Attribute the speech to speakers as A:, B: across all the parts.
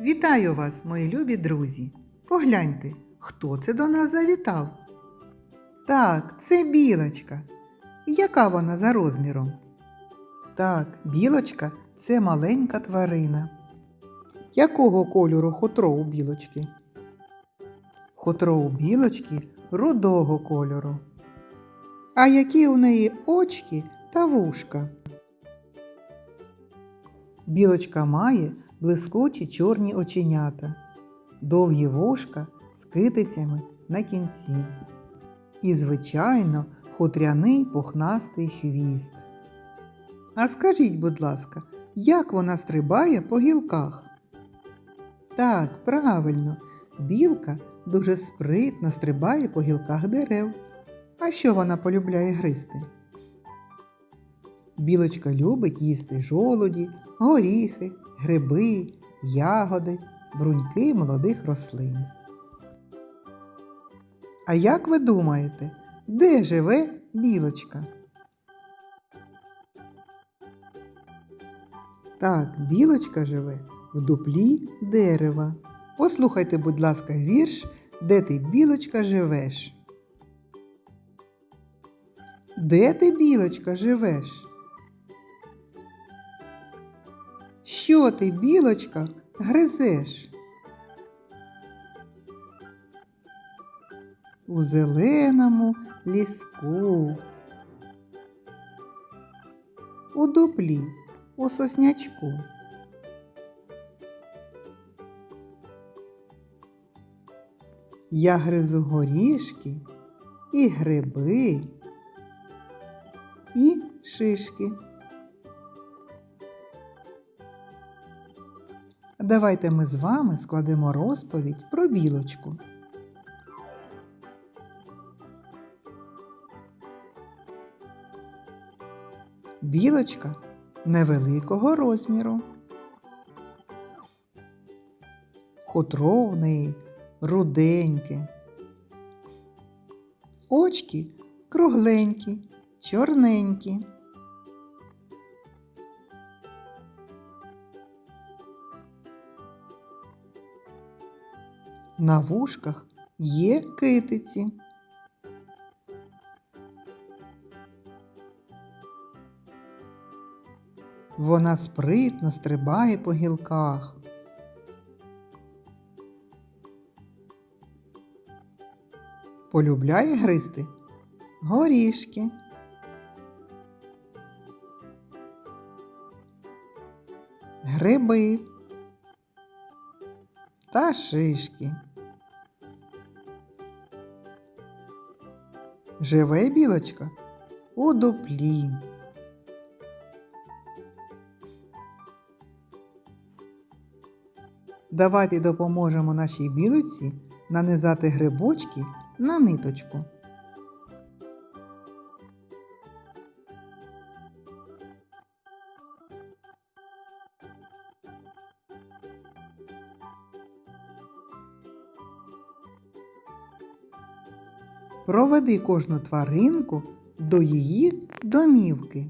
A: Вітаю вас, мої любі друзі! Погляньте, хто це до нас завітав? Так, це білочка. Яка вона за розміром? Так, білочка це маленька тварина. Якого кольору хутро у білочки? Хутро у білочки рудого кольору. А які у неї очки та вушка? Білочка має блискучі чорні оченята, довгі вушка з китицями на кінці. І, звичайно, хутряний пухнастий хвіст. А скажіть, будь ласка, як вона стрибає по гілках? Так, правильно, білка дуже спритно стрибає по гілках дерев. А що вона полюбляє гризти? Білочка любить їсти жолуді, горіхи, гриби, ягоди, бруньки молодих рослин. А як ви думаєте, де живе білочка? Так, білочка живе в дуплі дерева. Послухайте, будь ласка, вірш, де ти, білочка, живеш. Де ти, білочка, живеш? Що ти, білочка, гризеш? У зеленому ліску. У дуплі, у соснячку. Я гризу горішки і гриби, і шишки. Давайте ми з вами складемо розповідь про білочку. Білочка невеликого розміру. Хутро в неї руденьке. Очки кругленькі, чорненькі. На вушках є китиці. Вона спритно стрибає по гілках. Полюбляє гризти горішки. Гриби та шишки. Живе білочка у дуплі. Давайте допоможемо нашій білочці нанизати грибочки на ниточку. Проведи кожну тваринку до її домівки.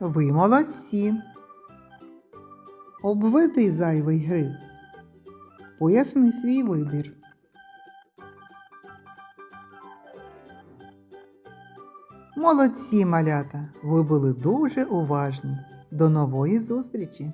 A: Ви молодці. Обведи зайвий гриб. Поясни свій вибір. Молодці, малята! Ви були дуже уважні. До нової зустрічі!